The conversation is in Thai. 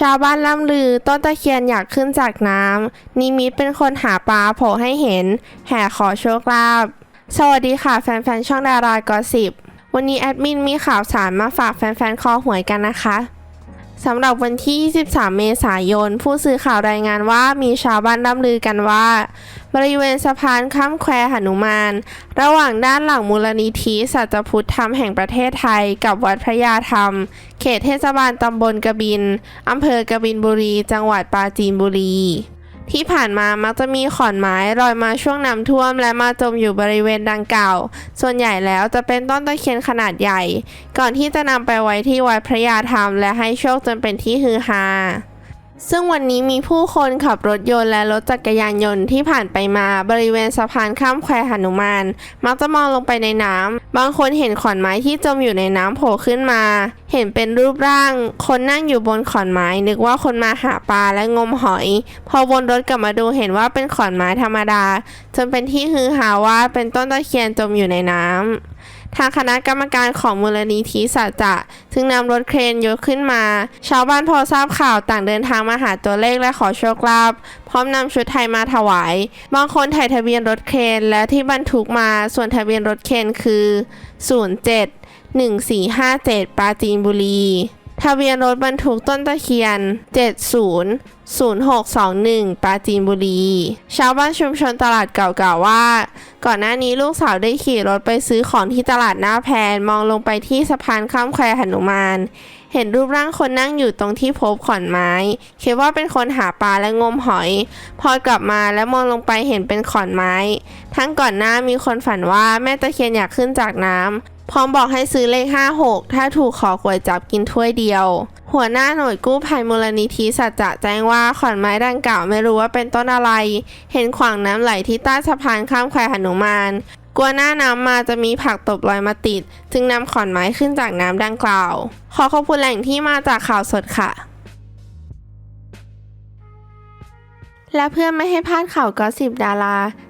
ชาวบ้านล่ำลือต้นตะเคียนอยากขึ้นจากน้ำนิมิตเป็นคนหาปลาโผล่ให้เห็น แห่ขอโชคลาภสวัสดีค่ะแฟนๆ ช่องดารากอสิบวันนี้แอดมินมีข่าวสารมาฝากแฟนๆ คอหวยกันนะคะสำหรับวันที่ 23 เมษายน ผู้สื่อข่าวรายงานว่ามีชาวบ้านร่ำลือกันว่า บริเวณสะพานข้ามแควหนุมาน ระหว่างด้านหลังมูลนิธิสัจพุทธธรรมแห่งประเทศไทย กับวัดพระยาธรรม เขตเทศบาลตำบลกบิน อำเภอกบินบุรี จังหวัดปราจีนบุรีที่ผ่านมามักจะมีขอนไม้ลอยมาช่วงน้ำท่วม และมาจมอยู่บริเวณดังกล่าว ส่วนใหญ่แล้วจะเป็นต้นตะเคียนขนาดใหญ่ ก่อนที่จะนำไปไว้ที่วัดพระยาธรรม และให้โชคจนเป็นที่ฮือฮา ซึ่งวันนี้มีผู้คนขับรถยนต์และรถจักรยานยนต์ที่ผ่านไปมาบริเวณสะพานข้ามแควหนุมาน มักจะมองลงไปในน้ำ บางคนเห็นขอนไม้ที่จมอยู่ในน้ำโผล่ขึ้นมา เห็นเป็นรูปร่าง คนนั่งอยู่บนขอนไม้ นึกว่าคนมาหาปลาและงมหอย พอวนรถกลับมาดูเห็นว่าเป็นขอนไม้ธรรมดา จนเป็นที่ฮือฮาว่าเป็นต้นตะเคียนจมอยู่ในน้ำทางคณะกรรมการของมูลนิธิสัจจะจึงนำรถเครนยกขึ้นมา ชาวบ้านพอทราบข่าวต่างเดินทางมาหาตัวเลขและขอโชคลาภพร้อมนำชุดไทยมาถวาย บางคนถ่ายทะเบียนรถเครนและที่บรรทุกมาส่วนทะเบียนรถเครนคือ 07 1457 ปราจีนบุรี ทะเบียนรถบรรทุกต้นตะเคียน 70 0621 ปราจีนบุรี ชาวบ้านชุมชนตลาดเก่ากล่าวว่า ก่อนหน้านี้ลูกสาวได้ขี่รถไปซื้อของที่ตลาดหน้าแพนมองลงไปที่สะพานข้ามแควหนุมาน เห็นรูปร่างคนนั่งอยู่ตรงที่พบขอนไม้ คิดว่าเป็นคนหาปลาและงมหอย พอกลับมาแล้วมองลงไปเห็นเป็นขอนไม้ ทั้งก่อนหน้ามีคนฝันว่าแม่ตะเคียนอยากขึ้นจากน้ำ พร้อมบอกให้ซื้อเลข 56 ถ้าถูกขอก๋วยจับกินถ้วยเดียว หัวหน้าหน่วยกู้ภัยมูลนิธิสัจจะแจ้งว่าขอนไม้ดังกล่าวไม่รู้ว่าเป็นต้นอะไร เห็นขวางน้ำไหลที่ใต้สะพานข้ามแควหนุมานกลัวหน้าน้ำมาจะมีผักตบลอยมาติด จึงนำขอนไม้ขึ้นจากน้ำดังกล่าว ขอขอบคุณแหล่งที่มาจากข่าวสดค่ะ และเพื่อไม่ให้พลาดข่าวก็สิบดารา